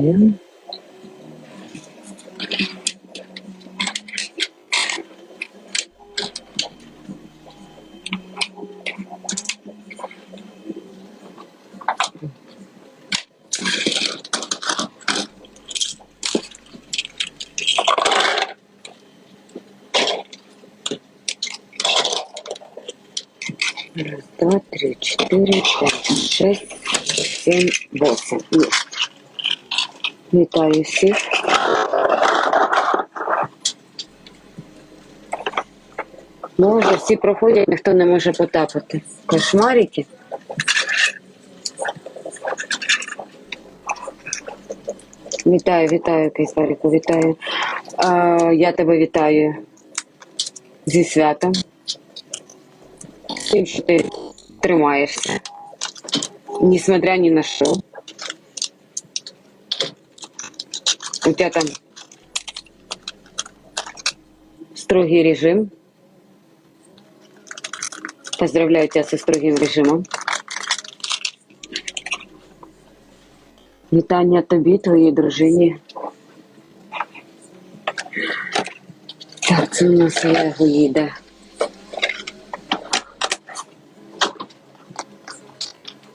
Вітаю. Раз, два, три, четыре, пять, шесть, семь, восемь. Є. Вітаю всіх. Ну, вже всі проходять, ніхто не може потапати. Кошмарики. Вітаю, вітаю, Кайсарику, вітаю. А, я тебе вітаю зі святом. Тим, що ти тримаєшся. Несмотря ни на что. У тебя там строгий режим. Поздравляю тебя со строгим режимом. Вітання тобі, твоїй дружині. Так, це у нас Олегу їде.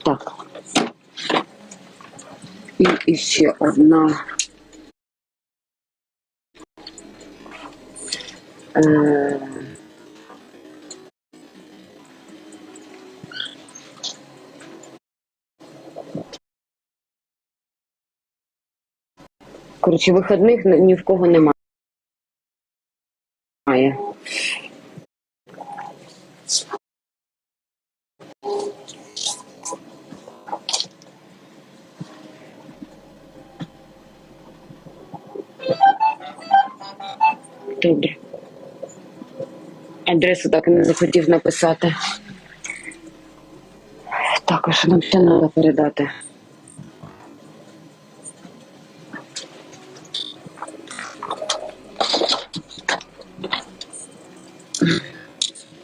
Так. І, і ще одна. Е... Коротше, вихідних ні- в кого немає. Адресу так і не захотів написати. Також нам ще треба передати.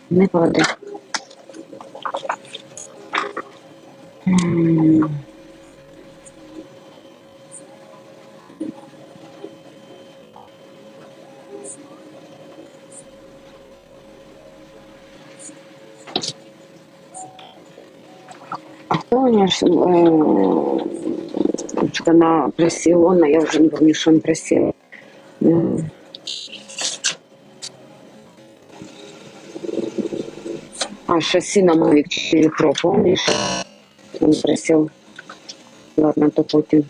Не падай. Хто у нее ж, что она просила, она, я уже не помню, что он просил. А, шасси на Mavic 4 Pro, помнишь? Он просил. Ладно, то потім.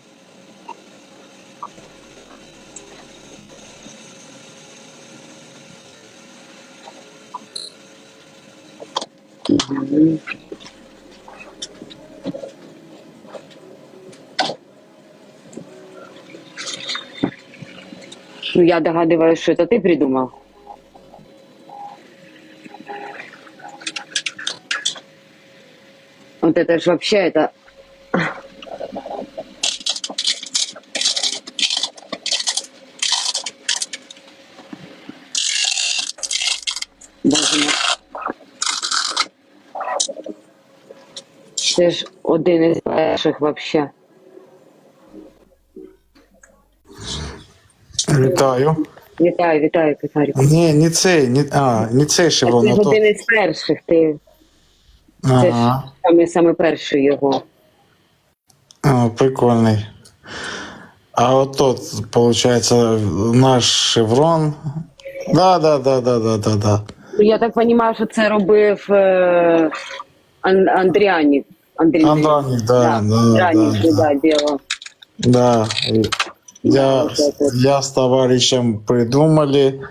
Мгм. Ну, я догадываюсь, что это ты придумал. Вот это ж вообще это... Боже мой. Це ж один із перших вообще. Вітаю. Вітаю, вітаю, Писаріку. Ні, не цей, не, а, не цей шеврон, Це ж один із перших, ти це ж Ага. саме, саме перший його. А, прикольний. А от тот, получается, наш шеврон. Да, да, да, да, да, да, да. Ну, Я так розумію, що це робив е, Ан- Андріанік. Андрій. Андронік, да, да, Андріанік, да, да, дело. Да. Я, вот это. я с товарищем придумали,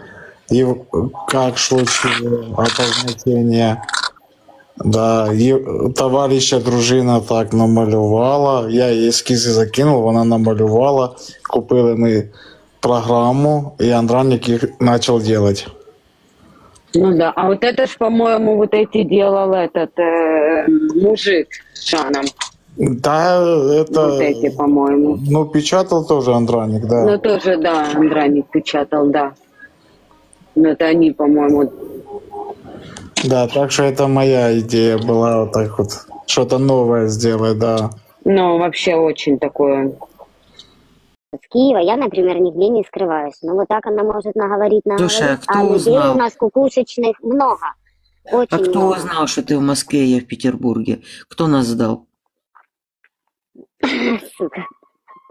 и как шучу обозначение. Да, і товариша дружина так намалювала. Я їй ескізи закинув, вона намалювала. Купили ми программу, і Андранік їх почав робити. Ну да. А вот это ж, по-моему, вот эти делал этот э, мужик с Жаном. Да, это... Вот эти, по-моему. Ну, печатал тоже Андраник, да. Ну тоже, да, Андраник печатал, да. Ну это они, по-моему. Да, так что это моя идея была вот так вот. Что-то новое сделать, да. Ну, вообще очень такое. с Киева, я, например, нигде не скрываюсь. Но вот так она может наговорить, наговорить. Слушай, а кто людей узнал? у нас кукушечных много. Очень А кто много. узнал, что ты в Москве, я в Петербурге? Кто нас сдал? Сука.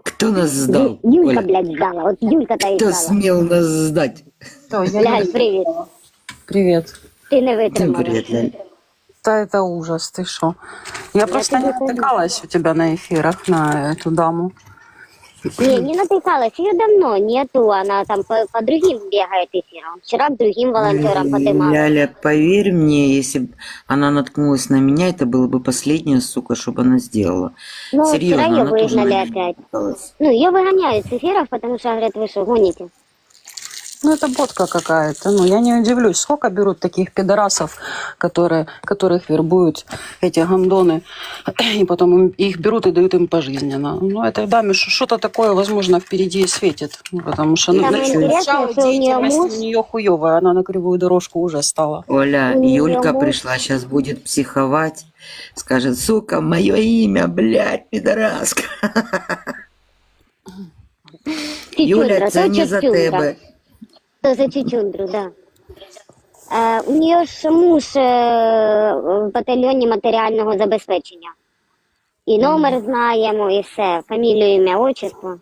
Кто нас сдал? Ю- Юлька, Оля? блядь, сдала. Вот Юлька-то и Кто сдала. смел нас сдать? Что, я Ляль, не- привет. Привет. Ты не Ты витримала. привет, Ляль. Да это ужас, ты что? Я просто тебе не говорю. натыкалась у тебя на эфирах на эту даму. Не, не натыкалась. Ее давно нету. Она там по, по другим бегает эфирам. Вчера к другим волонтерам подымала. Ляля, поверь мне, если бы она наткнулась на меня, это было бы последнее, сука, чтобы она сделала. Ну, Серьезно, вчера ее она тоже выгнали на меня опять. наткнулась. Ну, ее выгоняют с эфиров, потому что говорят, вы что, гоните? Ну, это ботка какая-то. Ну, я не удивлюсь, сколько берут таких пидорасов, которые, которых вербуют эти гандоны, и потом им- их берут и дают им пожизненно. Ну, этой даме что-то такое, возможно, впереди и светит. Потому что ну, начало что у нее хуевая, она на кривую дорожку уже стала. Оля, Юлька муж- пришла, сейчас будет психовать. Скажет, сука, мое имя, блядь, пидораска. Юля, Чучундра, це то не за тебе. То за чучундру, да. Е, у нее ж муж е, в батальйоні матеріального забезпечення. І номер знаємо, і все. Фамілію, ім'я, отчество.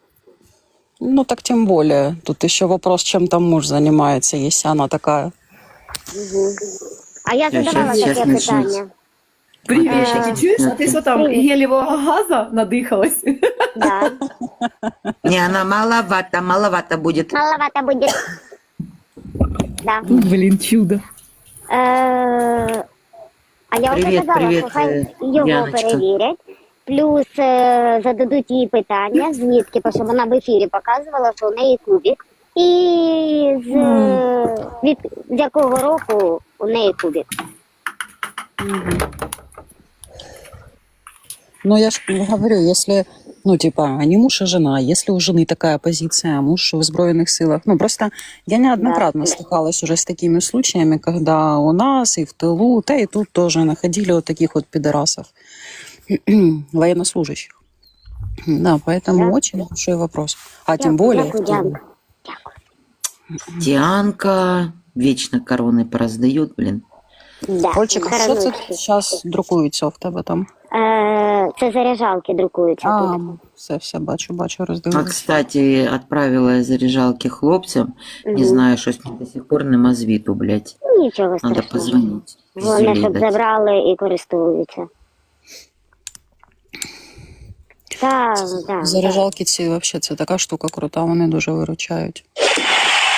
Ну, так тем более. Тут еще вопрос, чем там муж занимается, если она такая. А я Я задавала щас- щас таке начнеться. питання. Привіт, ти чуєш? А ти що там Привіт. гелєвого газа надихалась? Да. Не, она маловато, маловато будет. Маловато буде. Да. Блін, чудо. Е, а я вже Привіт, казала, привіт, що хай е, його Яночка. перевірять. Плюс е, зададуть їй питання, звідки, бо щоб вона в ефірі показувала, що у неї кубик. І з, е, від, з якого року у неї кубик. Ну, я же говорю, если, ну, типа, не муж, а жена, если у жены такая позиция, а муж в Збройных силах. Ну, просто я неоднократно Да. стыкалась уже с такими случаями, когда у нас и в тылу, да и тут тоже находили вот таких вот пидорасов, военнослужащих. Да, поэтому Да. очень большой вопрос. А тем Дякую, более... дякую, дякую. Дианка вечно короны пораздает, блин. Да, Ольчик, а що це зараз друкується в тебе там? Е, це заряджалки друкуються А, тут. все, все, бачу, бачу, А, роздивилася. кстати, отправила я заряжалки хлопцам. Не знаю, что с ним до сих пор нема звіту, блядь. Нічого Надо страшного. позвонить. Вони щоб забрали і користуються. Так, так. Заряджалки ці взагалі це така штука крута, вони дуже виручають.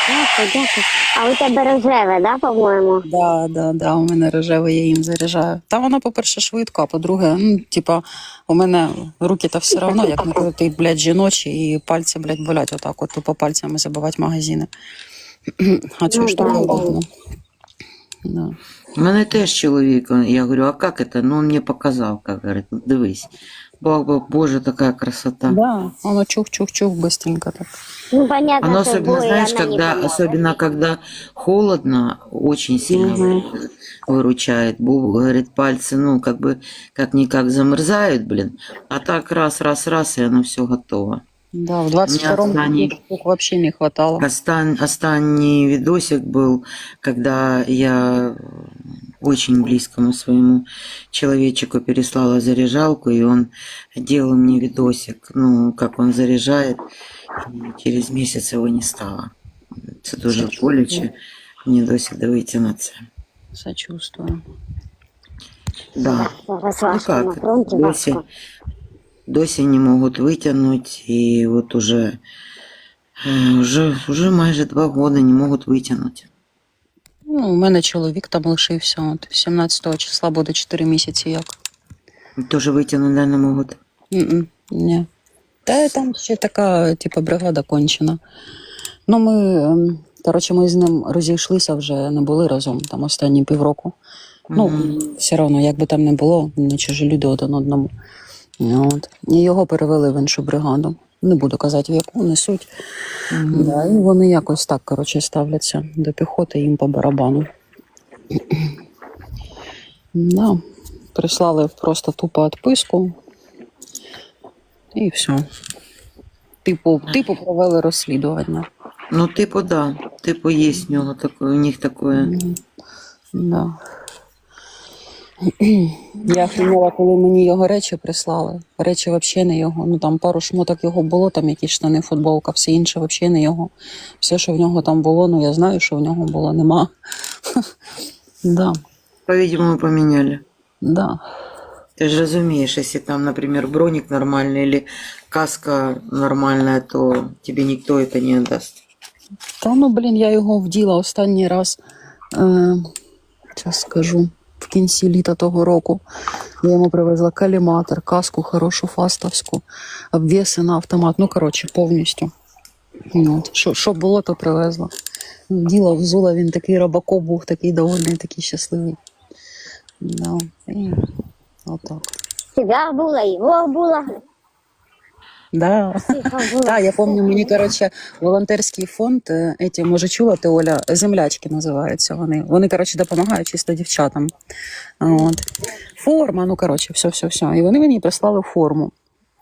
Дякую, дякую. А у тебе рожеве, да, по-моєму? Да, да, да, у мене рожеве, я їм заряджаю. Та вона, по-перше, швидко, а по-друге, ну, типа, у мене руки та все одно, як не крутить, блядь, жіночі, і пальці, блядь, болять отак, от тупо пальцями забивати магазини. А цю Ну, штуку да, удобно. Да. У мене теж чоловік, я говорю, а как это? Ну, он мне показал, как, говорит, ну, дивись. Бог, боже, такая красота. да, воно чух-чух-чух быстренько так. Ну, понятно, Оно что особенно, бой знаешь, она когда, особенно когда холодно, очень сильно Мгм. выручает. Бу, говорит, пальцы, ну, как бы, как-никак замерзают, блин. А так раз, раз, раз, и оно все готово. Да, в 22-му останній- таких штук вообще не хватало. Остан, останний видосик был, когда я очень близкому своему человечику переслала заряжалку, и он делал мне видосик, ну, как он заряжает, и через месяц его не стало. Это тоже боляче. Мені досі дивиться на це. Сочувствую. Да. Зараз Ну важко на как, фронті, досі, важко. досі не можуть витягнути, і от уже, е, уже, уже майже два роки не можуть витягнути. Ну, у мене чоловік там лишився, от 17 числа буде 4 місяці як. Теж витягнути не можуть. Ні. Та там ще така, типу, бригада кончена. Ну, ми, ем, коротше, ми з ним розійшлися вже, не були разом там останні півроку. Ну, Мгм. все одно, як би там не було, не чужі люди один одному. От. І його перевели в іншу бригаду. Не буду казати, в яку несуть. Мгм. Да, і вони якось так, коротше, ставляться до піхоти їм по барабану. Да. Прислали просто тупо відписку. І все. типу, типу провели розслідування. Ну, типу, да. Типу, є таке, у них такое. Мгм. Да. Я охренела, коли мені його речі прислали. Речі взагалі не його. Ну там пару шмоток його було, там якісь штани, футболка, все інше взагалі не його. Все, що в нього там було, ну я знаю, що в нього було, нема. Да, По-видимому, поменяли. да. Ты же разумеешь, если там, например, броник нормальный или каска нормальная, то тебе никто это не отдаст. Та ну, блін, я його вділа останній раз. Е, зараз скажу. В кінці літа того року я йому привезла каліматор, каску хорошу фастовську, обвіси на автомат. Ну, коротше, повністю. Ну, що було, то привезла. Діло взула, він такий робако був, такий довольний, такий щасливий. Да. І отак. Тебя була, його була. Да. Так, я пам'ятаю, мені коротше волонтерський фонд, еті, може чула ти Оля, землячки називаються вони. Вони, коротше, допомагають чисто дівчатам. От. Форма, ну коротше, все, все, все. І вони мені прислали форму.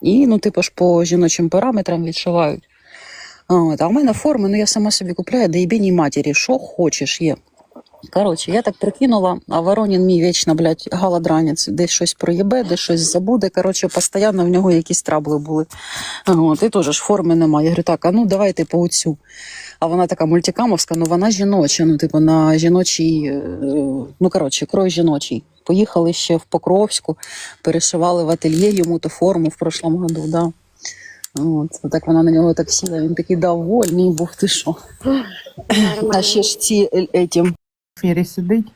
І, ну, типу ж по жіночим параметрам відшивають. От. А в мене форми, ну я сама собі купляю, да єбіній матері, що хочеш є. Коротше, я так прикинула, а Воронін мій вічно, блядь, галадранець, десь щось проїбе, десь щось забуде. Коротше, постійно в нього якісь трабли були. От, і теж ж форми немає. Я говорю, так, а ну давайте по оцю. А вона така мультикамовська, ну вона жіноча, ну, типу, на жіночій, е, ну коротше, крой жіночий. Поїхали ще в Покровську, перешивали в ательє йому ту форму в прошлому году, да. От, так вона на нього так сіла, він такий довольний був, ти що. А ще ж ці е, етім, ефірі сидить,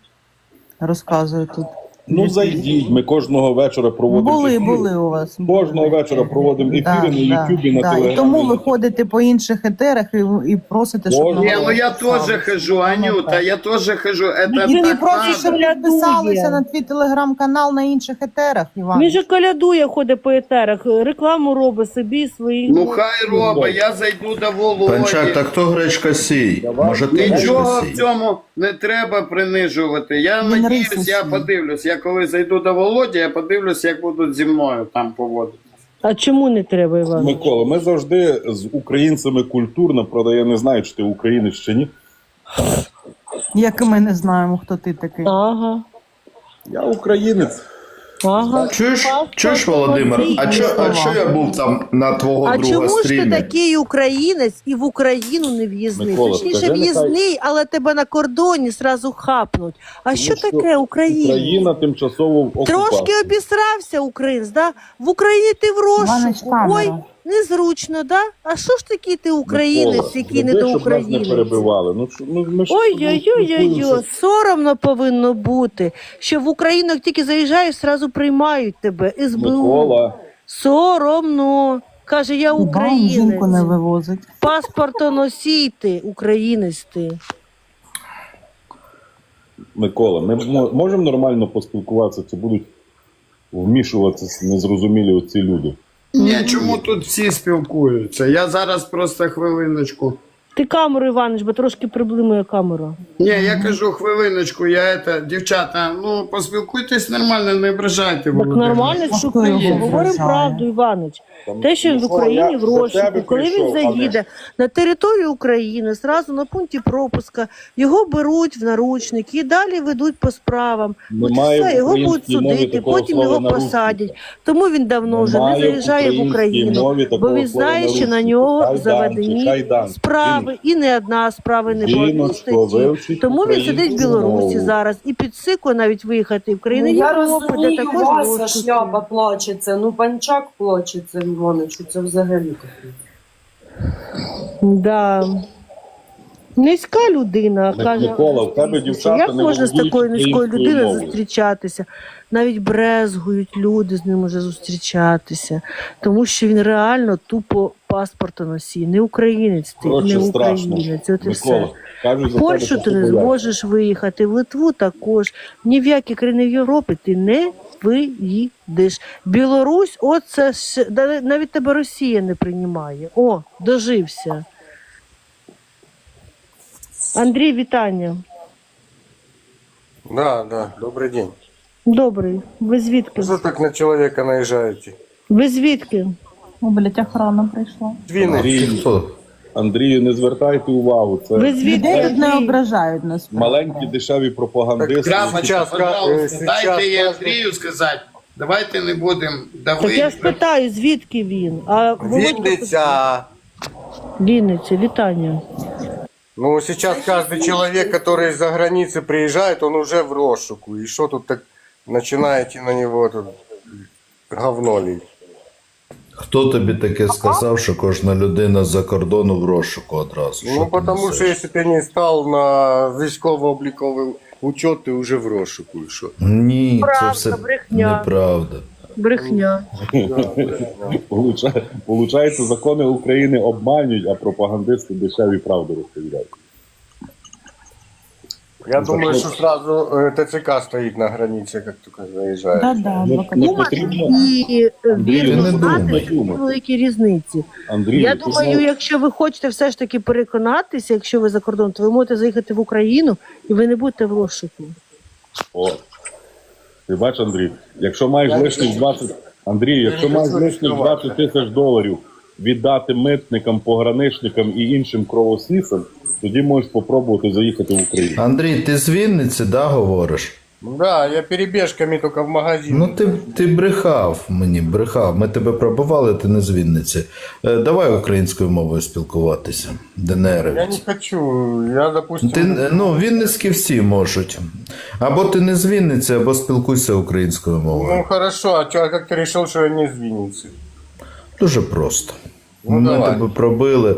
розказує тут. Ну зайдіть, ми кожного вечора проводимо. Були, ефіри. були у вас. були. Вечора проводимо ефіри Да, на Ютубі, да, на да. Телеграмі. І тому ви ходите по інших етерах і, і просите, щоб Кожного. на ну я тоже хожу, Анюта, я тоже хожу. Это Він так просить, щоб надо. підписалися на твій телеграм-канал на інших етерах, Іван. Він же колядує, ходить по етерах, рекламу робить собі свої. Ну хай роба, я зайду до Панчак, та хто гречка сій? Може ти Нічого гречка в сій? цьому не треба принижувати. Я Він надіюсь, я подивлюсь. Я коли зайду до Володі, я подивлюсь, як будуть зі мною там поводити. А чому не треба, Іван? Микола, ми завжди з українцями культурно, правда, я не знаю, чи ти українець чи ні. Як і ми не знаємо, хто ти такий. Ага, Я українець. Ага. Чуєш, чуєш, Володимир, а чо, а чо я був там на твого А друга чому ж ти стрімі? такий українець і в Україну не в'їзний? Микола, Точніше, скажи, в'їзний, але тебе на кордоні зразу хапнуть. А що що таке Україна? Україна тимчасово в окупації. Трошки обісрався українець, да? В Україні ти в розшуку. Ой, незручно, да? А що ж такий ти українець, Микола, який не до щоб нас перебивали. Ну, ну, ми ж Ой-ой-ой-ой-ой, соромно повинно бути, що в Україну, як тільки заїжджаєш, зразу приймають тебе. СБУ. Микола, Соромно. Каже, я Іван жінку не українець. вивозить. Паспортоносій ти, українець ти. Микола, ми можемо нормально поспілкуватися, чи будуть вмішуватися незрозумілі оці люди? Ні, чому тут всі спілкуються? Я зараз просто хвилиночку. Ти камеру, Іванич, бо трошки приблимує камеру. Ні, я кажу хвилиночку, я это, дівчата, ну поспілкуйтесь нормально, не ображайте Так Володимира. нормально, його. Говоримо правду, Іванич. Там, Те, що він в Україні в розшуку, коли він Заїде на територію України, зразу на пункті пропуска, його беруть в наручники і далі ведуть по справам. От Немає все, його будуть українській мові судити, такого потім слова його «наручники». посадять. Тому він давно вже не Немає заїжджає в українській Україну. мові Бо такого він слова знає, що на «наручники». нього заведені кайданки. Справи, і не одна справа, не Жіночко, статті. Тому він сидить в Білорусі зараз і підсикує навіть виїхати в країни Ну, я Європи, де розумію, також Вася шляпа плачеться, ну панчак плачеться, Іваничу, це взагалі таке. Да. Низька людина, Мик- каже. Микола, в тебе дівчата Як не можна з такою низькою людиною зустрічатися? Навіть брезгують люди з ним уже зустрічатися, тому що він реально тупо паспортоносій. Не українець ти, Коротше, не страшно. українець. От і Микола, все. за В Польщу тебе, ти що не бояться. зможеш виїхати, в Литву також. Ні в які країни Європи ти не виїдеш. Білорусь, оце ще- да навіть тебе Росія не приймає. О, дожився. Андрій, вітання. Да, да, добрый день. Добрий. Ви звідки? Что так на человека наезжаете? Ви звідки? О, блядь, охрана прийшла. Андрію, Хто? Андрію, не звертайте увагу. Це Ви звідки? Людей не ображають нас. маленькі дешеві пропагандисти. Крапочка, пожалуйста, дайте і Андрію сказати. Давайте не будемо Так я давити. спитаю, звідки він? А Вінниця. Вінниця, вітання. Ну, сейчас каждый человек, который из-за границы приезжает, он уже в розшуку. И что тут так начинаете на него тут говно лить? Хто тобі таке сказав, що кожна людина з-за кордону в розшуку одразу? Що Ну, ти потому несеш? что если не стал на військово-обліковий учет, ты уже в розшуку. Що? Ні, це Правда, все брехня. неправда. Брехня. Получа- Получається, закони України обманюють, а пропагандисти дешеві правду розповідають. Я думаю, что сразу э, ТЦК стоит на границе, как только заезжаешь. Да-да, Не, адвокат. не І Андрію, знати думай. великі різниці. Андрію, Я думаю, якщо ви хочете все ж таки переконатися, якщо ви за кордон, то ви можете заїхати в Україну і ви не будете в розшуку. О. Ти бачиш, Андрій, якщо маєш лишніх 20, Андрій, якщо маєш лишніх 20 тисяч доларів віддати митникам, пограничникам і іншим кровосісам, тоді можеш спробувати заїхати в Україну. Андрій, ти з Вінниці, да, говориш? Да, я перебежками только в магазин. Ну ти, ти брехав мені, брехав. Ми тебе пробували, ти не з Вінниці. Е, давай українською мовою спілкуватися. Я не Денеревець. хочу. Я, допустим... Ти, ну, Вінницькі всі можуть. Або ти не з Вінниці, або спілкуйся українською мовою. Ну, хорошо, а, чё, а как ты решил, что я не из Винницы? Дуже просто. Ну, Ми давай. тебе пробили,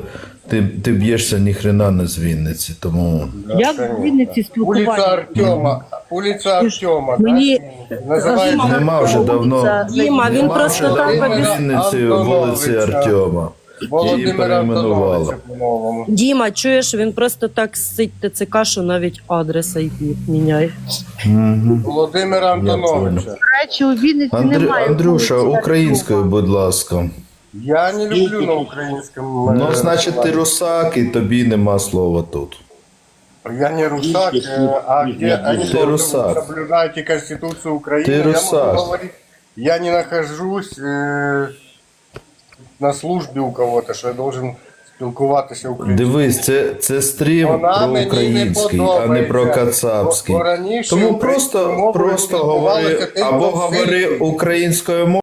ти, ти б'єшся ніхрена не з Вінниці, тому. Як в Вінниці Улица спілкування? Артема. Улица Артема. Мені- Называется... Нема вже давно. Діма, Нема вже давно в Вінниці вулиці Артема. Її Володимир перейменували. Діма, чуєш, він просто так сить ТЦК, що навіть адрес IP міняє. Мгм. Володимира Антоновича. Речі, у Вінниці немає. Андрюша, українською, будь ласка. Я не люблю на українськом. Ну, э, значить, ти русак, і тобі нема слова тут. Я не русак, э, а где они Ты должны русак. соблюдаете Конституцию Украины. Ты я русак. могу говорить, я не нахожусь э, на службі у кого-то, що я должен спілкуватися українською. Дивись, це, це стрім Вона про мені не український, а не про подобається. кацапський. Бо- бо раніше Тому українською просто, мовою просто спілкувалися говори тільки або в говори селі. українською мовою.